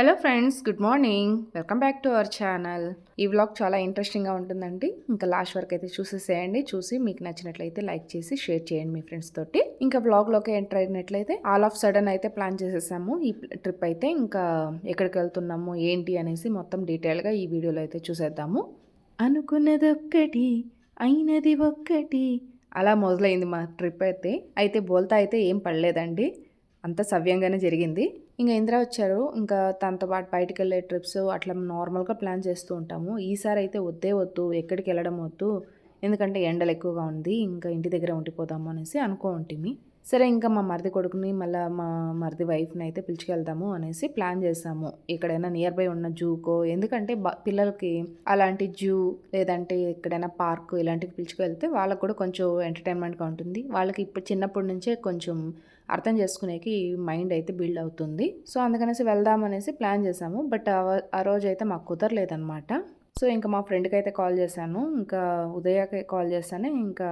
Hello friends good morning welcome back to our channel ఈ vlog చాలా ఇంట్రెస్టింగ్గా ఉంటుందండి. ఇంకా లాస్ట్ వరకు అయితే చూసేసేయండి. చూసి మీకు నచ్చినట్లయితే లైక్ చేసి షేర్ చేయండి మీ ఫ్రెండ్స్ తోటి. ఇంకా వ్లాగ్లోకి ఎంటర్ అయినట్లయితే ఆల్ ఆఫ్ సడన్ అయితే ప్లాన్ చేసేసాము. ఈ ట్రిప్ అయితే ఇంకా ఎక్కడికి వెళ్తున్నాము ఏంటి అనేసి మొత్తం డీటెయిల్గా ఈ వీడియోలో అయితే చూసేద్దాము. అనుకున్నది ఒక్కటి అయినది ఒక్కటి. అలా మొదలైంది మా ట్రిప్ అయితే. అయితే బోల్తా అయితే ఏం పడలేదండి. అంత సవ్యంగానే జరిగింది. ఇంకా ఇంద్ర వచ్చారు. ఇంకా తనతో పాటు బయటకు వెళ్ళే ట్రిప్స్ అట్లా నార్మల్గా ప్లాన్ చేస్తూ ఉంటాము. ఈసారి అయితే వద్దే వద్దు ఎక్కడికి వెళ్ళడం వద్దు ఎందుకంటే ఎండలు ఎక్కువగా ఉంది ఇంకా ఇంటి దగ్గర ఉండిపోదాము అనేసి అనుకో ఉంటుంది సరే ఇంకా మా మరిది కొడుకుని మళ్ళీ మా మరిది వైఫ్ని అయితే పిలుచుకెళ్దాము అనేసి ప్లాన్ చేసాము ఎక్కడైనా నియర్ బై ఉన్న జూకో ఎందుకంటే పిల్లలకి అలాంటి జూ లేదంటే ఎక్కడైనా పార్క్ ఇలాంటివి పిలుచుకెళ్తే వాళ్ళకు కూడా కొంచెం ఎంటర్టైన్మెంట్గా ఉంటుంది. వాళ్ళకి ఇప్పుడు చిన్నప్పటి నుంచే కొంచెం అర్థం చేసుకునేకి మైండ్ అయితే బిల్డ్ అవుతుంది. సో అందుకనేసి వెళ్దామనేసి ప్లాన్ చేశాము బట్ ఆ రోజు అయితే మాకు కుదరలేదనమాట సో ఇంకా మా ఫ్రెండ్కి అయితే కాల్ చేశాను. ఇంకా ఉదయకి కాల్ చేశాను ఇంకా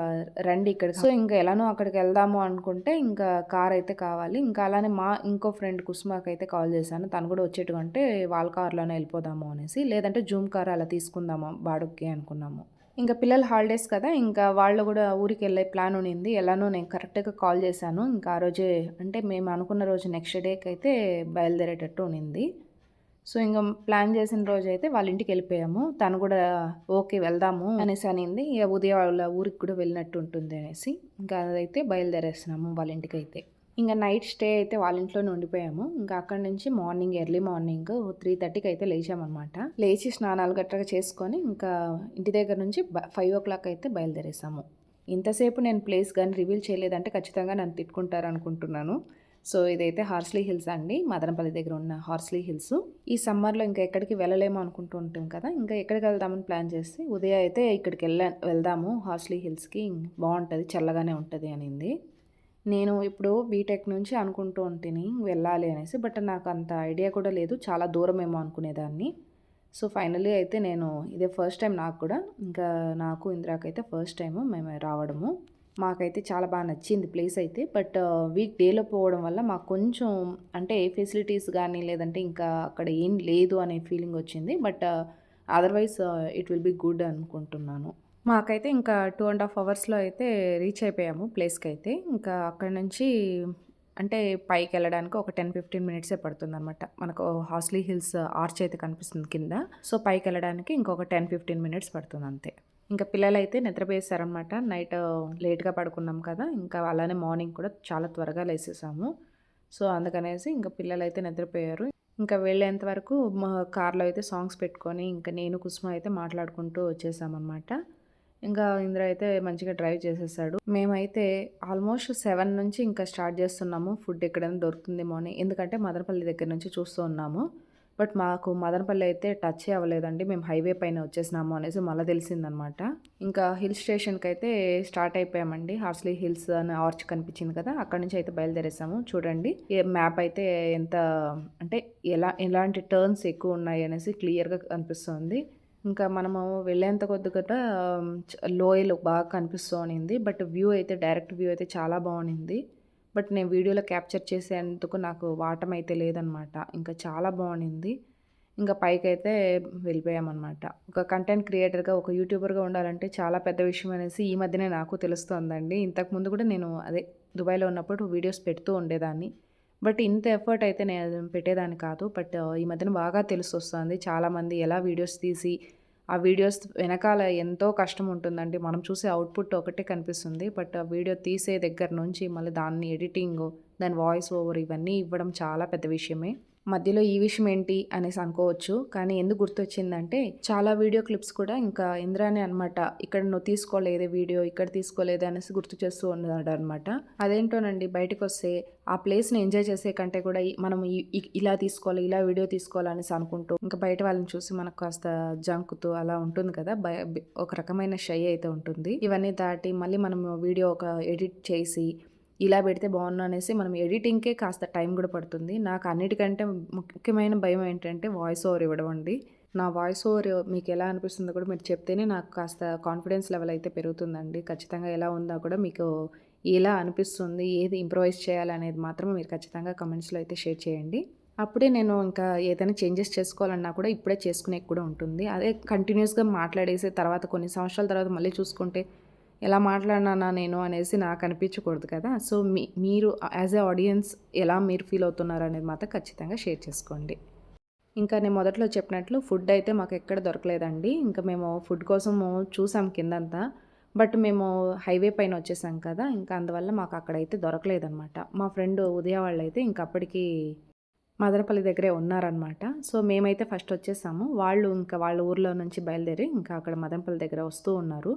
రండి ఇక్కడ సో ఇంకా ఎలానో అక్కడికి వెళ్దాము అనుకుంటే ఇంకా కార్ అయితే కావాలి. ఇంకా అలానే మా ఇంకో ఫ్రెండ్ కుసుమాకి అయితే కాల్ చేశాను. తను కూడా వచ్చేటంటే వాళ్ళ కార్లోనే వెళ్ళిపోదాము అనేసి. లేదంటే జూమ్ కార్ అలా తీసుకుందాము బాడుక్కి అనుకున్నాము. ఇంకా పిల్లల హాలిడేస్ కదా ఇంకా వాళ్ళు కూడా ఊరికి వెళ్ళే ప్లాన్ ఉన్నింది ఎలానో నేను కరెక్ట్గా కాల్ చేశాను. ఇంకా ఆ రోజే అంటే మేము అనుకున్న రోజు నెక్స్ట్ డేకి అయితే బయలుదేరేటట్టు ఉన్నింది సో ఇంకా ప్లాన్ చేసిన రోజు అయితే వాళ్ళ ఇంటికి వెళ్ళిపోయాము. తను కూడా ఓకే వెళ్దాము అనేసి అనింది. ఇక ఉదయం వాళ్ళ ఊరికి కూడా వెళ్ళినట్టు ఉంటుంది అనేసి. ఇంకా అదైతే బయలుదేరేస్తున్నాము వాళ్ళ ఇంటికి అయితే ఇంకా నైట్ స్టే అయితే వాళ్ళ ఇంట్లోనే ఉండిపోయాము. ఇంకా అక్కడ నుంచి మార్నింగ్ ఎర్లీ మార్నింగ్ త్రీ థర్టీకి అయితే లేచామన్నమాట. లేచి స్నానాలు గట్రా చేసుకొని ఇంకా ఇంటి దగ్గర నుంచి ఫైవ్ ఓ క్లాక్ అయితే బయలుదేరేసాము. ఇంతసేపు నేను ప్లేస్ కానీ రివీల్ చేయలేదంటే ఖచ్చితంగా నన్ను తిట్టుకుంటారు అనుకుంటున్నాను సో ఇదైతే హార్స్లీ హిల్స్ అండి. మదనపల్లి దగ్గర ఉన్న హార్స్లీ హిల్స్. ఈ సమ్మర్లో ఇంకా ఎక్కడికి వెళ్ళలేము అనుకుంటూ ఉంటాం కదా ఇంకా ఎక్కడికి వెళ్దామని ప్లాన్ చేసి ఉదయం అయితే ఇక్కడికి వెళ్ళా వెళ్దాము హార్స్లీ హిల్స్కి. బాగుంటుంది చల్లగానే ఉంటుంది అనింది. నేను ఇప్పుడు బీటెక్ నుంచి అనుకుంటూ ఉంటేని వెళ్ళాలి అనేసి బట్ నాకు అంత ఐడియా కూడా లేదు. చాలా దూరం ఏమో అనుకునేదాన్ని. సో ఫైనలీ అయితే నేను ఇదే ఫస్ట్ టైం నాకు కూడా ఇంకా నాకు ఇందిరాకైతే ఫస్ట్ టైము మేము రావడము. మాకైతే చాలా బాగా నచ్చింది ప్లేస్ అయితే బట్ వీక్ డేలో పోవడం వల్ల మాకు కొంచెం అంటే ఏ ఫెసిలిటీస్ కానీ లేదంటే ఇంకా అక్కడ ఏం లేదు అనే ఫీలింగ్ వచ్చింది. But otherwise it will be good అనుకుంటున్నాను. మాకైతే ఇంకా టూ అండ్ హాఫ్ అవర్స్లో అయితే రీచ్ అయిపోయాము ప్లేస్కి అయితే ఇంకా అక్కడ నుంచి అంటే పైకి వెళ్ళడానికి ఒక టెన్ ఫిఫ్టీన్ మినిట్సే పడుతుంది అనమాట మనకు హాస్లీ హిల్స్ ఆర్చ్ అయితే కనిపిస్తుంది కింద. సో పైకి వెళ్ళడానికి ఇంకొక టెన్ ఫిఫ్టీన్ మినిట్స్ పడుతుంది అంతే ఇంకా పిల్లలు అయితే నిద్రపోయేసారనమాట నైట్ లేట్గా పడుకున్నాం కదా. ఇంకా అలానే మార్నింగ్ కూడా చాలా త్వరగా లేసేసాము. సో అందుకనేసి ఇంకా పిల్లలు అయితే నిద్రపోయారు. ఇంకా వెళ్ళేంత వరకు మా కార్లో అయితే సాంగ్స్ పెట్టుకొని ఇంకా నేను కుసుమ అయితే మాట్లాడుకుంటూ వచ్చేసామన్నమాట. ఇంకా ఇంద్ర అయితే మంచిగా డ్రైవ్ చేసేసాడు. మేమైతే ఆల్మోస్ట్ సెవెన్ నుంచి ఇంకా స్టార్ట్ చేస్తున్నాము. ఫుడ్ ఎక్కడైనా దొరుకుతుందేమో అని. ఎందుకంటే మదనపల్లి దగ్గర నుంచి చూస్తూ ఉన్నాము. బట్ మాకు మదనపల్లి అయితే టచ్ అవ్వలేదండి. మేము హైవే పైన వచ్చేసినాము అనేసి మళ్ళీ తెలిసిందనమాట. ఇంకా హిల్ స్టేషన్కి అయితే స్టార్ట్ అయిపోయామండి. హార్స్లీ హిల్స్ అని ఆర్చ్ కనిపించింది కదా అక్కడ నుంచి అయితే బయలుదేరేసాము. చూడండి మ్యాప్ అయితే ఎంత అంటే ఎలా ఎలాంటి టర్న్స్ ఎక్కువ ఉన్నాయి అనేసి క్లియర్గా కనిపిస్తుంది. ఇంకా మనము వెళ్ళేంత కొద్ది లోయలు బాగా కనిపిస్తూ ఉన్నింది. బట్ వ్యూ అయితే డైరెక్ట్ వ్యూ అయితే చాలా బాగుంది బట్ నేను వీడియోలో క్యాప్చర్ చేసేందుకు నాకు వాటం అయితే లేదనమాట ఇంకా చాలా బాగుంది ఇంకా పైకైతే వెళ్ళిపోయామన్నమాట. ఒక కంటెంట్ క్రియేటర్గా ఒక యూట్యూబర్గా ఉండాలంటే చాలా పెద్ద విషయం అనేసి ఈ మధ్యనే నాకు తెలుస్తుందండి. ఇంతకుముందు కూడా నేను అదే దుబాయ్లో ఉన్నప్పుడు వీడియోస్ పెడుతూ ఉండేదాన్ని. బట్ ఇంత ఎఫర్ట్ అయితే నేను పెట్టేదాన్ని కాదు. బట్ ఈ మధ్యన బాగా తెలిసి వస్తుంది చాలామంది ఎలా వీడియోస్ తీసి ఆ వీడియోస్ వెనకాల ఎంతో కష్టం ఉంటుందండి. మనం చూసే అవుట్పుట్ ఒకటే కనిపిస్తుంది. బట్ ఆ వీడియో తీసే దగ్గర నుంచి మళ్ళీ దాన్ని ఎడిటింగ్ దాని వాయిస్ ఓవర్ ఇవన్నీ ఇవ్వడం చాలా పెద్ద విషయమే. మధ్యలో ఈ విషయం ఏంటి అనేసి అనుకోవచ్చు. కానీ ఎందుకు గుర్తొచ్చిందంటే చాలా వీడియో క్లిప్స్ కూడా ఇంకా ఇంద్రానే అనమాట ఇక్కడ నువ్వు తీసుకోలేదు వీడియో ఇక్కడ తీసుకోలేదు అనేసి గుర్తు చేస్తూ ఉన్నాడు అనమాట అదేంటోనండి బయటకు వస్తే ఆ ప్లేస్ని ఎంజాయ్ చేసే కంటే కూడా మనం ఇలా తీసుకోవాలి ఇలా వీడియో తీసుకోవాలి అనేసి అనుకుంటూ ఇంకా బయట వాళ్ళని చూసి మనకు కాస్త జంకుతూ అలా ఉంటుంది కదా ఒక రకమైన షై అయితే ఉంటుంది. ఇవన్నీ దాటి మళ్ళీ మనం వీడియో ఒక ఎడిట్ చేసి ఇలా పెడితే బాగున్నా అనేసి మనం ఎడిటింగ్కే కాస్త టైం కూడా పడుతుంది. నాకు అన్నిటికంటే ముఖ్యమైన భయం ఏంటంటే వాయిస్ ఓవర్ ఇవ్వడం అండి. నా వాయిస్ ఓవర్ మీకు ఎలా అనిపిస్తుందో కూడా మీరు చెప్తేనే నాకు కాస్త కాన్ఫిడెన్స్ లెవెల్ అయితే పెరుగుతుందండి. ఖచ్చితంగా ఎలా ఉందో కూడా మీకు ఎలా అనిపిస్తుంది ఏది ఇంప్రవైజ్ చేయాలనేది మాత్రం మీరు ఖచ్చితంగా కమెంట్స్లో అయితే షేర్ చేయండి. అప్పుడే నేను ఇంకా ఏదైనా చేంజెస్ చేసుకోవాలన్నా కూడా ఇప్పుడే చేసుకునే కూడా ఉంటుంది. అదే కంటిన్యూస్గా మాట్లాడేసి తర్వాత కొన్ని సంవత్సరాల తర్వాత మళ్ళీ చూసుకుంటే ఎలా మాట్లాడినానా నేను అనేసి నాకు అనిపించకూడదు కదా. సో మీ మీరు యాజ్ ఏ ఆడియన్స్ ఎలా మీరు ఫీల్ అవుతున్నారు అనేది మాత్రం ఖచ్చితంగా షేర్ చేసుకోండి. ఇంకా నేను మొదట్లో చెప్పినట్లు ఫుడ్ అయితే మాకు ఎక్కడ దొరకలేదండి. ఇంకా మేము ఫుడ్ కోసము చూసాం కిందంతా. బట్ మేము హైవే పైన వచ్చేసాం కదా. ఇంకా అందువల్ల మాకు అక్కడైతే దొరకలేదన్నమాట. మా ఫ్రెండ్ ఉదయ వాళ్ళు అయితే ఇంక అప్పటికి మదనపల్లి దగ్గరే ఉన్నారనమాట సో మేమైతే ఫస్ట్ వచ్చేసాము. వాళ్ళు ఇంకా వాళ్ళ ఊర్లో నుంచి బయలుదేరి ఇంకా అక్కడ మదనపల్లి దగ్గర వస్తూ ఉన్నారు.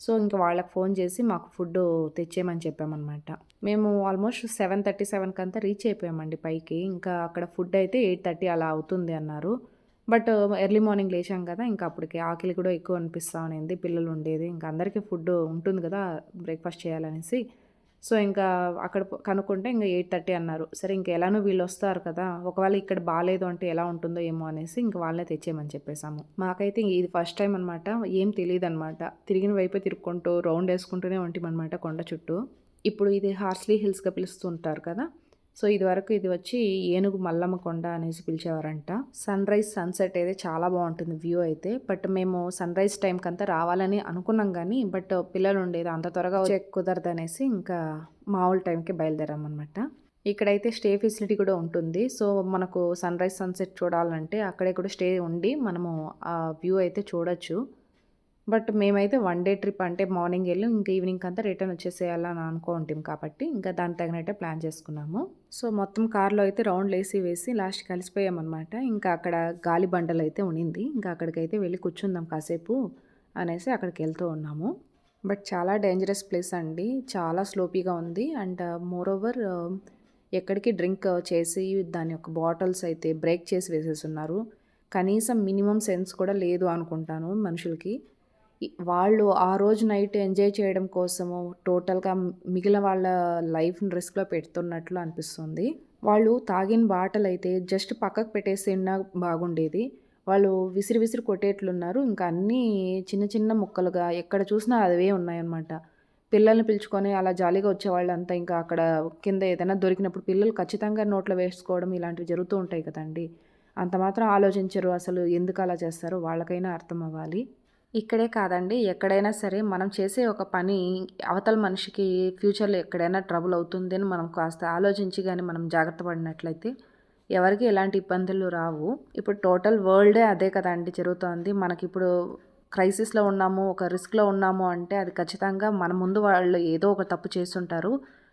సో ఇంకా వాళ్ళకి ఫోన్ చేసి మాకు ఫుడ్ తెచ్చేయమని చెప్పామన్నమాట. మేము ఆల్మోస్ట్ సెవెన్ థర్టీ సెవెన్కి అంతా రీచ్ అయిపోయామండి పైకి. ఇంకా అక్కడ ఫుడ్ అయితే ఎయిట్ థర్టీ అలా అవుతుంది అన్నారు. బట్ ఎర్లీ మార్నింగ్ లేచాం కదా ఇంకా అప్పటికి ఆకలి కూడా ఎక్కువ అనిపిస్తూ ఉండింది. పిల్లలు ఉండేది ఇంకా అందరికీ ఫుడ్ ఉంటుంది కదా బ్రేక్ఫాస్ట్ చేయాలనేసి. సో ఇంకా అక్కడ కనుక్కుంటే ఇంకా ఎయిట్ థర్టీ అన్నారు. సరే ఇంకా ఎలానో వీళ్ళు వస్తారు కదా ఒకవేళ ఇక్కడ బాగాలేదు అంటే ఎలా ఉంటుందో ఏమో అనేసి ఇంకా వాళ్ళనే తెచ్చేయమని చెప్పేసాము మాకైతే ఇది ఫస్ట్ టైం అనమాట ఏం తెలియదు అనమాట తిరిగిన వైపే తిరుక్కుంటూ రౌండ్ వేసుకుంటూనే ఉంటామన్నమాట కొండ చుట్టూ. ఇప్పుడు ఇది హార్స్లీ హిల్స్గా పిలుస్తుంటారు కదా సో ఇదివరకు ఇది వచ్చి ఏనుగు మల్లమ్మ కొండ అనేసి పిలిచేవారంట. సన్ రైజ్ సన్సెట్ అయితే చాలా బాగుంటుంది వ్యూ అయితే. బట్ మేము సన్ రైజ్ టైంకి అంతా రావాలని అనుకున్నాం కానీ బట్ పిల్లలు ఉండేది అంత త్వరగా వచ్చే కుదరదు అనేసి ఇంకా మామూలు టైంకి బయలుదేరామన్నమాట ఇక్కడైతే స్టే ఫెసిలిటీ కూడా ఉంటుంది. సో మనకు సన్ రైజ్ సన్సెట్ చూడాలంటే అక్కడే కూడా స్టే ఉండి మనము ఆ వ్యూ అయితే చూడొచ్చు. బట్ మేమైతే వన్ డే ట్రిప్ అంటే మార్నింగ్ వెళ్ళి ఇంకా ఈవినింగ్ అంతా రిటర్న్ వచ్చేసేయాలని అనుకుంటాం కాబట్టి ఇంకా దానికి తగినట్టే ప్లాన్ చేసుకున్నాము. సో మొత్తం కార్లో అయితే రౌండ్ వేసి వేసి లాస్ట్ కలిసిపోయామన్నమాట. ఇంకా అక్కడ గాలి బండలు అయితే ఉనింది. ఇంకా అక్కడికైతే వెళ్ళి కూర్చుందాం కాసేపు అనేసి అక్కడికి వెళ్తూ ఉన్నాము. బట్ చాలా డేంజరస్ ప్లేస్ అండి. చాలా స్లోపీగా ఉంది. అండ్ మోర్ ఓవర్ ఎక్కడికి డ్రింక్ చేసి దాని యొక్క బాటిల్స్ అయితే బ్రేక్ చేసి వేసేస్తున్నారు కనీసం మినిమం సెన్స్ కూడా లేదు అనుకుంటాను మనుషులకి. వాళ్ళు ఆ రోజు నైట్ ఎంజాయ్ చేయడం కోసము టోటల్గా మిగిలిన వాళ్ళ లైఫ్ని రిస్క్లో పెడుతున్నట్లు అనిపిస్తుంది. వాళ్ళు తాగిన బాటలు అయితే జస్ట్ పక్కకు పెట్టేసి బాగుండేది. వాళ్ళు విసిరి విసిరి కొట్టేట్లున్నారు. ఇంకా అన్నీ చిన్న చిన్న ముక్కలుగా ఎక్కడ చూసినా అవే ఉన్నాయన్నమాట. పిల్లల్ని పిలుచుకొని అలా జాలీగా వచ్చేవాళ్ళంతా ఇంకా అక్కడ కింద ఏదైనా దొరికినప్పుడు పిల్లలు ఖచ్చితంగా నోట్లో వేసుకోవడం ఇలాంటివి జరుగుతూ ఉంటాయి కదండి. అంత మాత్రం ఆలోచించరు అసలు ఎందుకు అలా చేస్తారో వాళ్ళకైనా అర్థం అవ్వాలి. ఇక్కడే కాదండి. ఎక్కడైనా సరే మనం చేసే ఒక పని అవతల మనిషికి ఫ్యూచర్లో ఎక్కడైనా ట్రబుల్ అవుతుంది అని మనం కాస్త ఆలోచించి కానీ మనం జాగ్రత్త పడినట్లయితే ఎవరికి ఎలాంటి ఇబ్బందులు రావు. ఇప్పుడు టోటల్ వరల్డే అదే కదండి జరుగుతోంది. మనకి ఇప్పుడు క్రైసిస్లో ఉన్నాము ఒక రిస్క్లో ఉన్నాము అంటే అది ఖచ్చితంగా మన ముందు వాళ్ళు ఏదో ఒక తప్పు చేస్తుంటారు.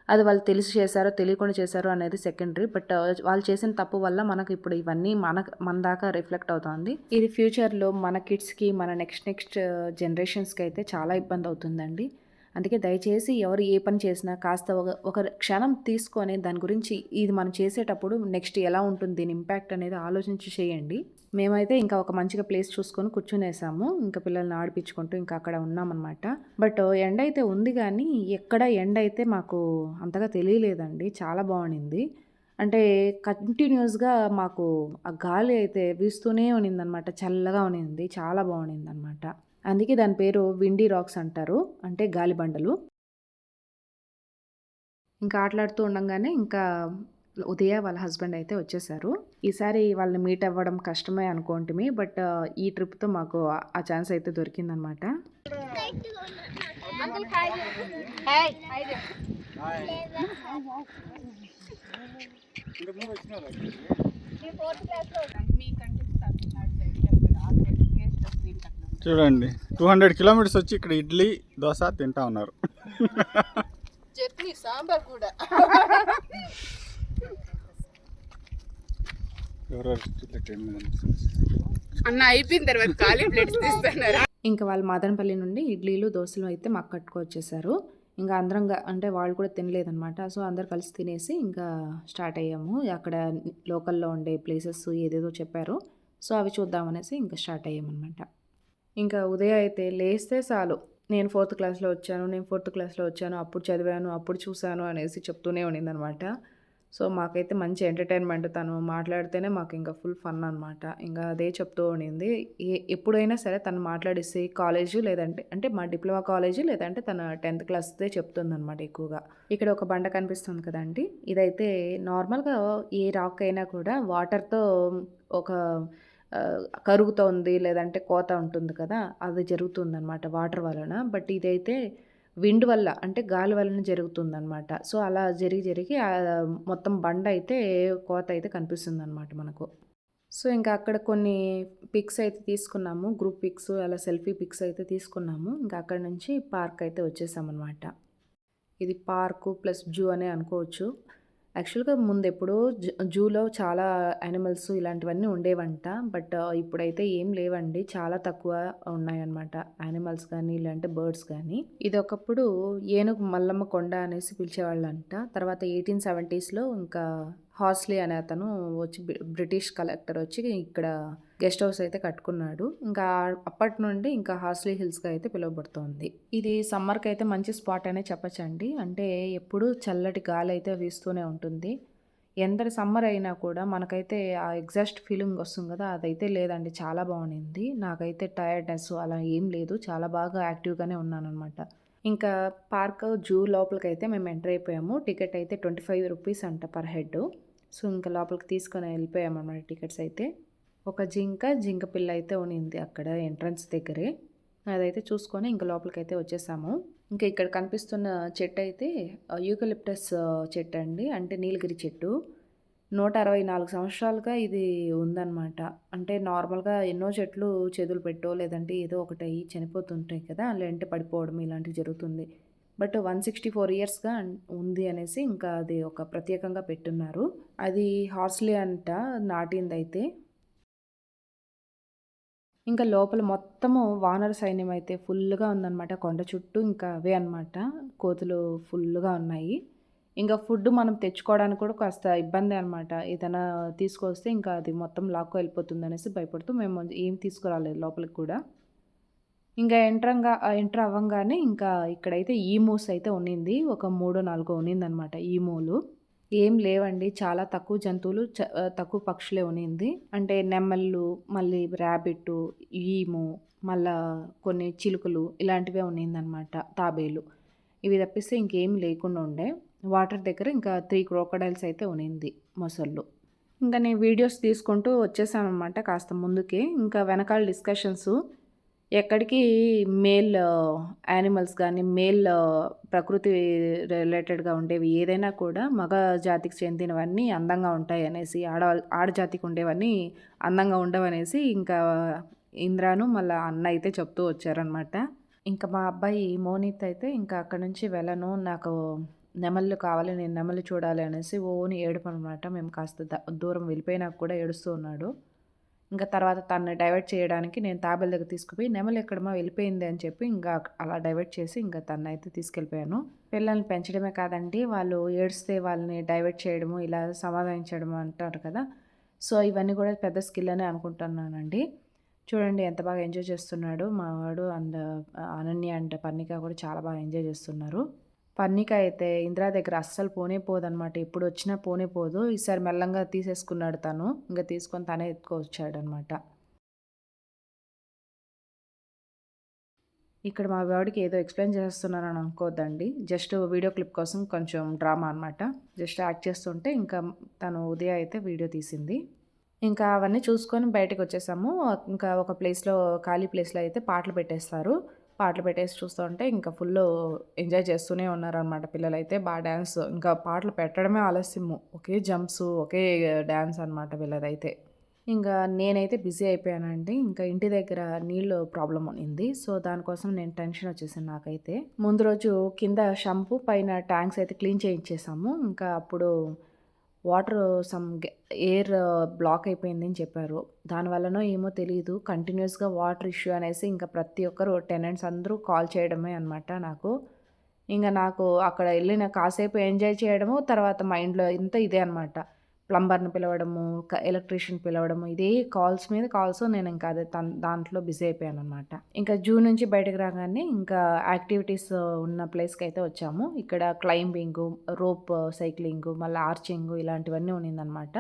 అది వాళ్ళు తెలిసి చేశారో తెలియకుండా చేశారో అనేది సెకండరీ బట్ uh, వాళ్ళు చేసిన తప్పు వల్ల మనకు ఇప్పుడు ఇవన్నీ మన మన దాకా రిఫ్లెక్ట్ అవుతుంది. ఇది ఫ్యూచర్లో మన కిడ్స్కి మన నెక్స్ట్ నెక్స్ట్ జనరేషన్స్కి అయితే చాలా ఇబ్బంది అవుతుందండి. అందుకే దయచేసి ఎవరు ఏ పని చేసినా కాస్త ఒక ఒక క్షణం తీసుకొని దాని గురించి ఇది మనం చేసేటప్పుడు నెక్స్ట్ ఎలా ఉంటుంది దీని ఇంపాక్ట్ అనేది ఆలోచించి చేయండి. మేమైతే ఇంకా ఒక మంచిగా ప్లేస్ చూసుకొని కూర్చునేసాము. ఇంకా పిల్లల్ని ఆడిపించుకుంటూ ఇంకా అక్కడ ఉన్నామన్నమాట. బట్ ఎండ అయితే ఉంది కానీ ఎక్కడ ఎండ అయితే మాకు అంతగా తెలియలేదండి. చాలా బాగుండింది. అంటే కంటిన్యూస్గా మాకు ఆ గాలి అయితే వీస్తూనే ఉన్నిందనమాట చల్లగా ఉన్నింది. చాలా బాగుండింది అనమాట అందుకే దాని పేరు విండీ రాక్స్ అంటారు అంటే గాలిబండలు ఇంకా ఆటలాడుతూ ఉండగానే ఇంకా ఉదయ వాళ్ళ హస్బెండ్ అయితే వచ్చేసారు ఈసారి వాళ్ళని మీట్ అవ్వడం కష్టమే అనుకోంటిమి బట్ ఈ ట్రిప్తో మాకు ఆ ఛాన్స్ అయితే దొరికిందనమాట చూడండి. టూ హండ్రెడ్ కిలోమీటర్స్ వచ్చి ఇక్కడ ఇడ్లీ దోశ తింటా ఉన్నారు. చట్నీ సాంబార్ కూడా. అన్న అయిపోయిన తర్వాత ఖాళీ ప్లేట్స్ తీస్తున్నారు? ఇంకా వాళ్ళు మదనపల్లి నుండి ఇడ్లీలు దోశలు అయితే మాకు కట్టుకొచ్చేసారు. ఇంకా అందరం అంటే వాళ్ళు కూడా తినలేదన్నమాట. సో అందరు కలిసి తినేసి ఇంకా స్టార్ట్ అయ్యాము. అక్కడ లోకల్లో ఉండే ప్లేసెస్ ఏదేదో చెప్పారు. సో అవి చూద్దామనేసి ఇంకా స్టార్ట్ అయ్యామన్నమాట. ఇంకా ఉదయం అయితే లేస్తే చాలు. నేను ఫోర్త్ క్లాస్లో వచ్చాను నేను ఫోర్త్ క్లాస్లో వచ్చాను అప్పుడు చదివాను అప్పుడు చూశాను అనేసి చెప్తూనే ఉండిందనమాట. సో మాకైతే మంచి ఎంటర్టైన్మెంట్ తను మాట్లాడితేనే మాకు ఇంకా ఫుల్ ఫన్ అనమాట ఇంకా అదే చెప్తూ ఉండింది. ఏ ఎప్పుడైనా సరే తను మాట్లాడిస్తే కాలేజు లేదంటే అంటే మా డిప్లొమా కాలేజు లేదంటే తన టెన్త్ క్లాస్దే చెప్తుంది అనమాట ఎక్కువగా. ఇక్కడ ఒక బండ కనిపిస్తుంది కదండి. ఇదైతే నార్మల్గా ఏ రాక్ అయినా కూడా వాటర్తో ఒక కరుగుతోంది లేదంటే కోత ఉంటుంది కదా అది జరుగుతుందనమాట వాటర్ వలన. బట్ ఇదైతే విండ్ వల్ల అంటే గాలి వలన జరుగుతుందన్నమాట. సో అలా జరిగి జరిగి మొత్తం బండ అయితే కోత అయితే కనిపిస్తుంది అనమాట మనకు. సో ఇంకా అక్కడ కొన్ని పిక్స్ అయితే తీసుకున్నాము గ్రూప్ పిక్స్ అలా సెల్ఫీ పిక్స్ అయితే తీసుకున్నాము. ఇంకా అక్కడ నుంచి పార్క్ అయితే వచ్చేసామన్నమాట. ఇది పార్కు ప్లస్ జూ అనే అనుకోవచ్చు. యాక్చువల్గా ముందు ఎప్పుడో జూ- జూలో చాలా యానిమల్స్ ఇలాంటివన్నీ ఉండేవంట. బట్ ఇప్పుడైతే ఏం లేవండి. చాలా తక్కువ ఉన్నాయన్నమాట. యానిమల్స్ కానీ ఇలాంటి బర్డ్స్ కానీ ఇది ఒకప్పుడు ఏనుగు మల్లమ్మ కొండ అనేసి పిలిచేవాళ్ళంట. తర్వాత ఎయిటీన్ సెవెంటీస్లో ఇంకా హార్స్లీ అనే అతను వచ్చి బ్రిటిష్ కలెక్టర్ వచ్చి ఇక్కడ గెస్ట్ హౌస్ అయితే కట్టుకున్నాడు. ఇంకా అప్పటి నుండి ఇంకా హార్స్లీ హిల్స్గా అయితే పిలువబడుతోంది. ఇది సమ్మర్కి అయితే మంచి స్పాట్ అనే చెప్పచ్చండి. అంటే ఎప్పుడూ చల్లటి గాలి అయితే వీస్తూనే ఉంటుంది. ఎంతటి సమ్మర్ అయినా కూడా మనకైతే ఆ ఎగ్జాస్ట్ ఫీలింగ్ వస్తుంది కదా అదైతే లేదండి. చాలా బాగుంది నాకైతే టైర్డ్నెస్ అలా ఏం లేదు. చాలా బాగా యాక్టివ్గానే ఉన్నాను అనమాట ఇంకా పార్క్ జూ లోపలికి అయితే మేము ఎంటర్ అయిపోయాము. టికెట్ అయితే ట్వంటీ ఫైవ్ రూపీస్ అంట పర్ హెడ్ సో ఇంకా లోపలికి తీసుకొని వెళ్ళిపోయామన్నమాట టికెట్స్ అయితే. ఒక జింక జింక పిల్ల అయితే ఉనింది అక్కడ ఎంట్రన్స్ దగ్గరే. అదైతే చూసుకొని ఇంకా లోపలికి అయితే వచ్చేసాము. ఇంకా ఇక్కడ కనిపిస్తున్న చెట్టు అయితే యూకలిప్టస్ చెట్టు అండి. అంటే నీలగిరి చెట్టు. నూట అరవై నాలుగు సంవత్సరాలుగా ఇది ఉందన్నమాట. అంటే నార్మల్గా ఎన్నో చెట్లు చేదులు పెట్టో లేదంటే ఏదో ఒకటి అయ్యి చనిపోతుంటాయి కదా లేదంటే పడిపోవడం ఇలాంటివి జరుగుతుంది. బట్ వన్ సిక్స్టీ ఫోర్ ఇయర్స్గా ఉంది అనేసి ఇంకా అది ఒక ప్రత్యేకంగా పెట్టున్నారు. అది హార్స్లీ అంట నాటింది అయితే ఇంకా లోపల మొత్తము వానర సైన్యం అయితే ఫుల్గా ఉందన్నమాట. కొండ చుట్టూ ఇంకా అవే అనమాట కోతులు ఫుల్గా ఉన్నాయి. ఇంకా ఫుడ్ మనం తెచ్చుకోవడానికి కూడా కాస్త ఇబ్బంది అనమాట ఏదైనా తీసుకొస్తే ఇంకా అది మొత్తం లాక్కు వెళ్ళిపోతుంది అనేసి భయపడుతూ మేము ఏం తీసుకురాలేదు లోపలికి కూడా. ఇంకా ఎంట్రంగా ఎంటర్ అవ్వంగానే ఇంకా ఇక్కడైతే ఈమోస్ అయితే ఉన్నింది. ఒక మూడో నాలుగో ఉన్నింది అనమాట ఏం లేవండి. చాలా తక్కువ జంతువులు చ- తక్కువ పక్షులే ఉన్నింది. అంటే నెమళ్ళు మళ్ళీ ర్యాబిట్ ఈము మళ్ళా కొన్ని చిలుకలు ఇలాంటివే ఉన్నిందనమాట తాబేలు. ఇవి తప్పిస్తే ఇంకేం లేకుండా ఉండే. వాటర్ దగ్గర ఇంకా త్రీ క్రోకడైల్స్ అయితే ఉన్నింది మొసళ్ళు. ఇంకా నేను వీడియోస్ తీసుకుంటూ వచ్చేసానమాట కాస్త ముందుకే. ఇంకా వెనకాల డిస్కషన్స్. ఎక్కడికి మేల్ యానిమల్స్ కానీ మేల్ ప్రకృతి రిలేటెడ్గా ఉండేవి ఏదైనా కూడా మగ జాతికి చెందినవన్నీ అందంగా ఉంటాయి అనేసి ఆడ ఆడజాతికి ఉండేవన్నీ అందంగా ఉండవనేసి ఇంకా ఇంద్రాను మళ్ళీ అన్న అయితే చెప్తూ వచ్చారనమాట ఇంకా మా అబ్బాయి మోనిత్ అయితే ఇంకా అక్కడ నుంచి వెళ్ళను నాకు నెమళ్ళు కావాలి నేను నెమళ్ళు చూడాలి అనేసి ఓని ఏడుపు అనమాట మేము కాస్త ద- దూరం వెళ్ళిపోయినాక కూడా ఏడుస్తూ ఉన్నాడు. ఇంకా తర్వాత తనని డైవర్ట్ చేయడానికి నేను తాబేల దగ్గర తీసుకుపోయి నెమలి ఎక్కడమో వెళ్ళిపోయింది అని చెప్పి ఇంకా అలా డైవర్ట్ చేసి ఇంకా తనని అయితే తీసుకెళ్ళిపోయాను. పిల్లల్ని పెంచడమే కాదండి వాళ్ళు ఏడిస్తే వాళ్ళని డైవర్ట్ చేయడము ఇలా సమాధానించడము అంటారు కదా. సో ఇవన్నీ కూడా పెద్ద స్కిల్ అని అనుకుంటున్నానండి. చూడండి ఎంత బాగా ఎంజాయ్ చేస్తున్నాడు మా వాడు అండ్ అనన్య అండ్ పర్ణిక కూడా చాలా బాగా ఎంజాయ్ చేస్తున్నారు. పర్ణిక అయితే ఇందిరా దగ్గర అస్సలు పోనే పోదనమాట ఎప్పుడు వచ్చినా పోనే పోదు. ఈసారి మెల్లంగా తీసేసుకున్నాడు తను. ఇంకా తీసుకొని తనే ఎత్తుకొచ్చాడనమాట ఇక్కడ మా వాడికి ఏదో ఎక్స్ప్లెయిన్ చేస్తున్నానని అనుకోద్దండి. జస్ట్ వీడియో క్లిప్ కోసం కొంచెం డ్రామా అనమాట జస్ట్ యాక్ట్ చేస్తుంటే ఇంకా తను ఉదయ అయితే వీడియో తీసింది. ఇంకా అవన్నీ చూసుకొని బయటకు వచ్చేసాము. ఇంకా ఒక ప్లేస్లో ఖాళీ ప్లేస్లో అయితే పాటలు పెట్టేస్తారు. పాటలు పెట్టేసి చూస్తుంటే ఇంకా ఫుల్ ఎంజాయ్ చేస్తూనే ఉన్నారనమాట పిల్లలు అయితే బాగా డ్యాన్స్ ఇంకా పాటలు పెట్టడమే ఆలస్యము. ఒకే జంప్స్ ఒకే డ్యాన్స్ అనమాట వీళ్ళదైతే ఇంకా నేనైతే బిజీ అయిపోయానండి. ఇంకా ఇంటి దగ్గర నీళ్ళు ప్రాబ్లం ఉంది. సో దానికోసం నేను టెన్షన్ వచ్చేసాను నాకైతే. ముందు రోజు కింద షంపు పైన ట్యాంక్స్ అయితే క్లీన్ చేయించేసాము. ఇంకా అప్పుడు వాటర్ సమ్ ఎయిర్ బ్లాక్ అయిపోయిందని చెప్పారు. దానివల్లనో ఏమో తెలియదు కంటిన్యూస్గా వాటర్ ఇష్యూ అనేసి ఇంకా ప్రతి ఒక్కరు టెనెంట్స్ అందరూ కాల్ చేయడమే అనమాట నాకు. ఇంకా నాకు అక్కడ వెళ్ళిన కాసేపు ఎంజాయ్ చేయడము తర్వాత మైండ్లో ఇంత ఇదే అనమాట ప్లంబర్ని పిలవడము ఎలక్ట్రీషియన్ పిలవడము ఇదే కాల్స్ మీద కాల్స్ నేను ఇంకా అదే తన్ దాంట్లో బిజీ అయిపోయాను అనమాట ఇంకా జూన్ నుంచి బయటకు రాగానే ఇంకా యాక్టివిటీస్ ఉన్న ప్లేస్కి అయితే వచ్చాము. ఇక్కడ క్లైంబింగ్ రోప్ సైక్లింగ్ మళ్ళీ ఆర్చింగ్ ఇలాంటివన్నీ ఉన్నిందనమాట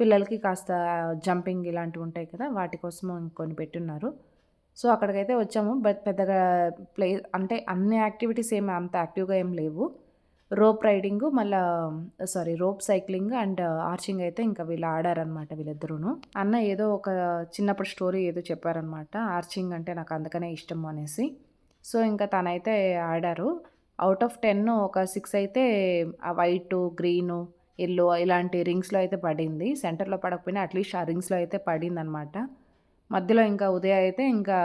పిల్లలకి కాస్త జంపింగ్ ఇలాంటివి ఉంటాయి కదా వాటి కోసం కొన్ని పెట్టున్నారు. సో అక్కడికైతే వచ్చాము. బట్ పెద్దగా ప్లే అంటే అన్ని యాక్టివిటీస్ ఏమి అంత యాక్టివ్గా ఏం లేవు. రోప్ రైడింగ్ మళ్ళా sorry rope cycling and arching అయితే ఇంకా వీళ్ళు ఆడారనమాట వీళ్ళిద్దరూను. అన్న ఏదో ఒక చిన్నప్పుడు స్టోరీ ఏదో చెప్పారనమాట ఆర్చింగ్ అంటే నాకు అందుకనే ఇష్టం అనేసి. సో ఇంకా తనైతే ఆడారు. అవుట్ ఆఫ్ టెన్ ఒక సిక్స్ అయితే ఆ వైట్ గ్రీను ఎల్లో ఇలాంటి రింగ్స్లో అయితే పడింది. సెంటర్లో పడకపోయినా అట్లీస్ట్ ఆ రింగ్స్లో అయితే పడింది అనమాట మధ్యలో ఇంకా ఉదయ అయితే ఇంకా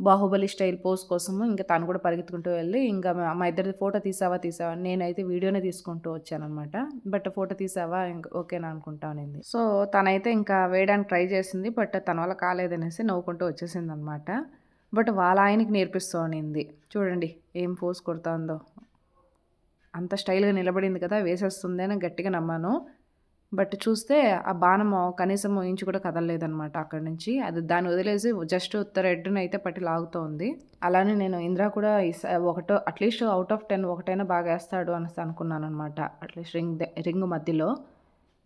బాహుబలి స్టైల్ పోజ్ కోసము ఇంకా తను కూడా పరిగెత్తుకుంటూ వెళ్ళి ఇంకా మా ఇద్దరిది ఫోటో తీసావా తీసావా నేనైతే వీడియోనే తీసుకుంటూ వచ్చానమాట బట్ ఫోటో తీసావా ఇంకా ఓకేనా అనుకుంటానింది సో తనైతే ఇంకా వేయడానికి ట్రై చేసింది బట్ తన వల్ల కాలేదనేసి నవ్వుకుంటూ వచ్చేసింది అనమాట బట్ వాళ్ళ ఆయనకి నేర్పిస్తూ అనింది. చూడండి ఏం పోజ్ కొడుతుందో. అంత స్టైల్గా నిలబడింది కదా వేసేస్తుంది అని గట్టిగా నమ్మాను. బట్ చూస్తే ఆ బాణం కనీసం ఇంచు కూడా కదలలేదనమాట అక్కడి నుంచి. అది దాన్ని వదిలేసి జస్ట్ రెడ్ని అయితే పట్టి లాగుతోంది. అలానే నేను ఇంద్ర కూడా ఒకటో అట్లీస్ట్ అవుట్ ఆఫ్ టెన్ ఒకటైనా బాగా వేస్తాడు అనేసి అనుకున్నాను అనమాట అట్లీస్ట్ రింగ్ రింగ్ మధ్యలో.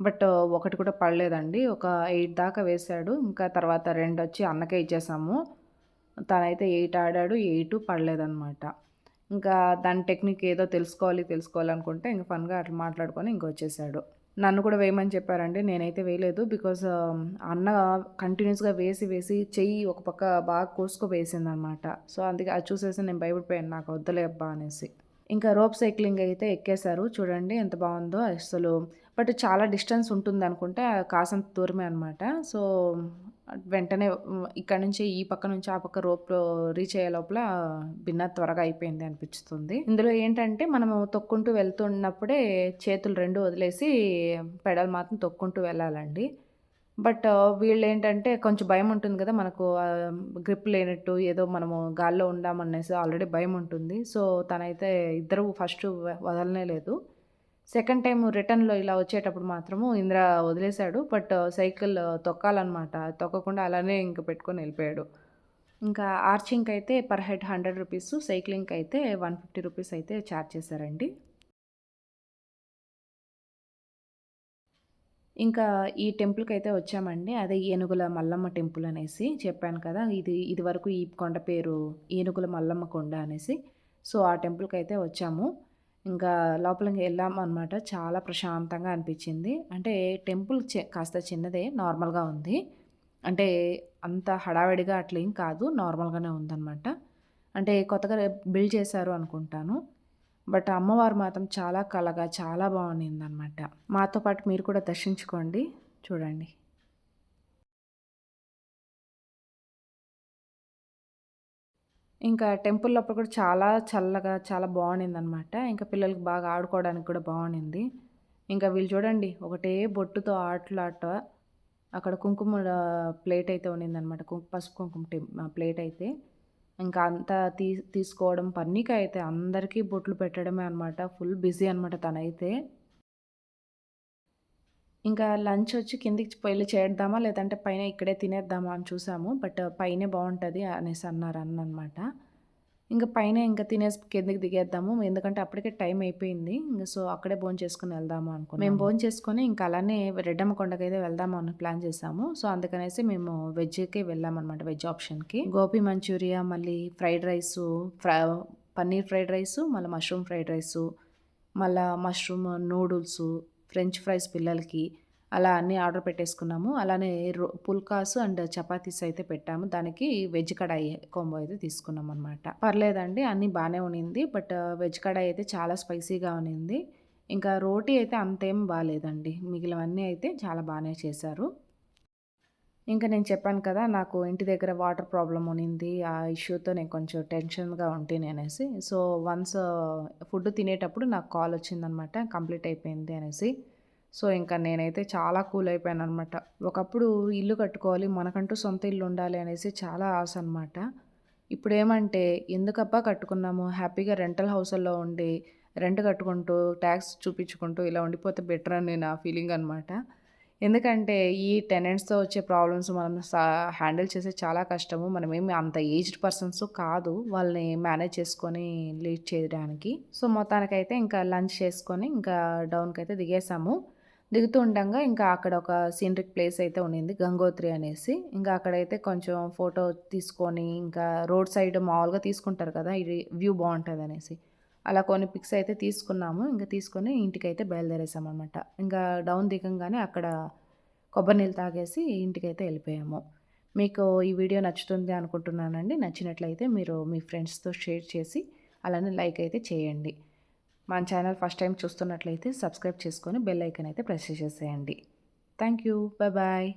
బట్ ఒకటి కూడా పడలేదండి. ఒక ఎయిట్ దాకా వేశాడు. ఇంకా తర్వాత రెండు వచ్చి అన్నకే ఇచ్చేసాము. తనైతే ఎయిట్ ఆడాడు ఎయిట్ పడలేదనమాట ఇంకా దాని టెక్నిక్ ఏదో తెలుసుకోవాలి తెలుసుకోవాలనుకుంటే ఇంకా ఫన్గా అట్లా మాట్లాడుకొని ఇంకొచ్చేసాడు. వచ్చేసాడు నన్ను కూడా వేయమని చెప్పారండి. నేనైతే వేయలేదు బికాజ్ అన్న కంటిన్యూస్గా వేసి వేసి చెయ్యి ఒక పక్క బాగా కోసుకో వేసిందనమాట. సో అందుకే అది చూసేసి నేను భయపడిపోయాను. నాకు వద్దలే అబ్బా అనేసి. ఇంకా రోప్ సైక్లింగ్ అయితే ఎక్కేశారు. చూడండి ఎంత బాగుందో అసలు. బట్ చాలా డిస్టెన్స్ ఉంటుంది అనుకుంటే కాసంత దూరమే అనమాట సో వెంటనే ఇక్కడ నుంచి ఈ పక్క నుంచి ఆ పక్క రోప్ రీచ్ అయ్యే లోపల భిన్న త్వరగా అయిపోయింది అనిపిస్తుంది. ఇందులో ఏంటంటే మనము తొక్కుంటూ వెళ్తున్నప్పుడే చేతులు రెండు వదిలేసి పెడల్ మాత్రం తొక్కుంటూ వెళ్ళాలండి. బట్ వీళ్ళు ఏంటంటే కొంచెం భయం ఉంటుంది కదా మనకు గ్రిప్ లేనట్టు ఏదో మనము గాల్లో ఉండామనేసి ఆల్రెడీ భయం ఉంటుంది. సో తనైతే ఇద్దరు ఫస్ట్ వదలనే లేదు. సెకండ్ టైం రిటర్న్లో ఇలా వచ్చేటప్పుడు మాత్రము ఇంద్ర వదిలేశాడు. బట్ సైకిల్ తొక్కాలన్నమాట. తొక్కకుండా అలానే ఇంక పెట్టుకొని వెళ్ళిపోయాడు. ఇంకా ఆర్చింగ్ అయితే పర్ హెడ్ హండ్రెడ్ రూపీస్ సైక్లింగ్కి అయితే వన్ ఫిఫ్టీ రూపీస్ అయితే ఛార్జ్ చేశారండి. ఇంకా ఈ టెంపుల్కి అయితే వచ్చామండి. అదే ఏనుగుల మల్లమ్మ టెంపుల్ అనేసి చెప్పాను కదా ఇది ఇది వరకు ఈ కొండ పేరు ఏనుగుల మల్లమ్మ కొండ అనేసి. సో ఆ టెంపుల్కి అయితే వచ్చాము. ఇంకా లోపలికి వెళ్ళాము అనమాట చాలా ప్రశాంతంగా అనిపించింది. అంటే టెంపుల్ కాస్త చిన్నదే నార్మల్గా ఉంది. అంటే అంత హడావిడిగా అట్లా ఏం కాదు నార్మల్గానే ఉందన్నమాట. అంటే కొత్తగా బిల్డ్ చేశారు అనుకుంటాను. బట్ అమ్మవారు మాత్రం చాలా కలగా చాలా బాగుంది అనమాట మాతో పాటు మీరు కూడా దర్శించుకోండి. చూడండి. ఇంకా టెంపుల్ లోపల కూడా చాలా చల్లగా చాలా బాగుండింది అనమాట ఇంకా పిల్లలకి బాగా ఆడుకోవడానికి కూడా బాగుండింది. ఇంకా వీళ్ళు చూడండి ఒకటే బొట్టుతో ఆటలాట అక్కడ కుంకుమ ప్లేట్ అయితే ఉన్నిందనమాట కుంకు పసుపు కుంకుమ టెం ప్లేట్ అయితే. ఇంకా అంతా తీ తీసుకోవడం పన్నీక అయితే అందరికీ బొట్లు పెట్టడమే అనమాట ఫుల్ బిజీ అనమాట తనైతే. ఇంకా లంచ్ వచ్చి కిందికి వెళ్ళి చేద్దామా? లేదంటే పైన ఇక్కడే తినేద్దామా అని చూసాము. బట్ పైనే బాగుంటుంది అనేసి అన్నారు అన్నమాట. ఇంకా పైన ఇంకా తినేసి కిందికి దిగేద్దాము. ఎందుకంటే అప్పటికే టైం అయిపోయింది. ఇంకా సో అక్కడే భోజనం చేసుకుని వెళ్దాము అనుకున్నాం మేము భోజనం చేసుకొని ఇంకా అలానే రెడ్డమ్మ కొండకి అయితే వెళ్దాము అని ప్లాన్ చేసాము. సో అందుకనేసి మేము వెజ్కి వెళ్ళామన్నమాట వెజ్ ఆప్షన్కి. గోబీ మంచూరియా మళ్ళీ fried rice fry paneer fried rice మళ్ళీ మష్రూమ్ ఫ్రైడ్ రైస్ మళ్ళీ మష్రూమ్ నూడిల్స్ ఫ్రెంచ్ ఫ్రైస్ పిల్లలకి అలా అన్నీ ఆర్డర్ పెట్టేసుకున్నాము. అలానే రో పుల్కాస్ అండ్ చపాతీస్ అయితే పెట్టాము. దానికి వెజ్ కడాయి కొంబో అయితే తీసుకున్నాం అనమాట పర్లేదండి అన్నీ బాగానే ఉన్నింది బట్ వెజ్ కడాయి అయితే చాలా స్పైసీగా ఉన్నింది ఇంకా రోటీ అయితే అంతేం బాగాలేదండి మిగిలినవన్నీ అయితే చాలా బాగానే చేశారు. ఇంకా నేను చెప్పాను కదా నాకు ఇంటి దగ్గర వాటర్ ప్రాబ్లం ఉన్నింది ఆ ఇష్యూతో నేను కొంచెం టెన్షన్గా ఉంటేనే అనేసి. సో వన్స్ ఫుడ్ తినేటప్పుడు నాకు కాల్ వచ్చిందనమాట కంప్లీట్ అయిపోయింది అనేసి. సో ఇంకా నేనైతే చాలా కూల్ అయిపోయాను అనమాట ఒకప్పుడు ఇల్లు కట్టుకోవాలి మనకంటూ సొంత ఇల్లు ఉండాలి అనేసి చాలా ఆశ అనమాట ఇప్పుడు ఏమంటే ఎందుకబ్బా కట్టుకున్నాము? హ్యాపీగా రెంటల్ హౌస్లో ఉండి రెంట్ కట్టుకుంటూ ట్యాక్స్ చూపించుకుంటూ ఇలా ఉండిపోతే బెటర్ అని నా ఫీలింగ్ అనమాట. ఎందుకంటే ఈ టెనెంట్స్తో వచ్చే ప్రాబ్లమ్స్ మనం హ్యాండిల్ చేసే చాలా కష్టము. మనం ఏమి అంత ఏజ్డ్ పర్సన్స్ కాదు. వాళ్ళని మేనేజ్ చేసుకొని లీడ్ చేయడానికి. సో మొత్తానికైతే ఇంకా లంచ్ చేసుకొని ఇంకా డౌన్కి అయితే దిగేసాము. దిగుతూ ఉండగా ఇంకా అక్కడ ఒక సీనరిక్ ప్లేస్ అయితే ఉండింది గంగోత్రి అనేసి. ఇంకా అక్కడైతే కొంచెం ఫోటో తీసుకొని ఇంకా రోడ్ సైడ్ మామూలుగా తీసుకుంటారు కదా ఇది వ్యూ బాగుంటుంది అనేసి అలా కొన్ని పిక్స్ అయితే తీసుకున్నాము. ఇంకా తీసుకొని ఇంటికి అయితే అనమాట ఇంకా డౌన్ దిగంగానే అక్కడ కొబ్బరి నీళ్ళు తాగేసి ఇంటికి అయితే వెళ్ళిపోయాము. మీకు ఈ వీడియో నచ్చుతుంది అనుకుంటున్నానండి. నచ్చినట్లయితే మీరు మీ ఫ్రెండ్స్తో షేర్ చేసి అలానే లైక్ అయితే చేయండి. మన ఛానల్ ఫస్ట్ టైం చూస్తున్నట్లయితే సబ్స్క్రైబ్ చేసుకొని బెల్ ఐకన్ అయితే ప్రెస్ చేసేయండి. Thank you. Bye bye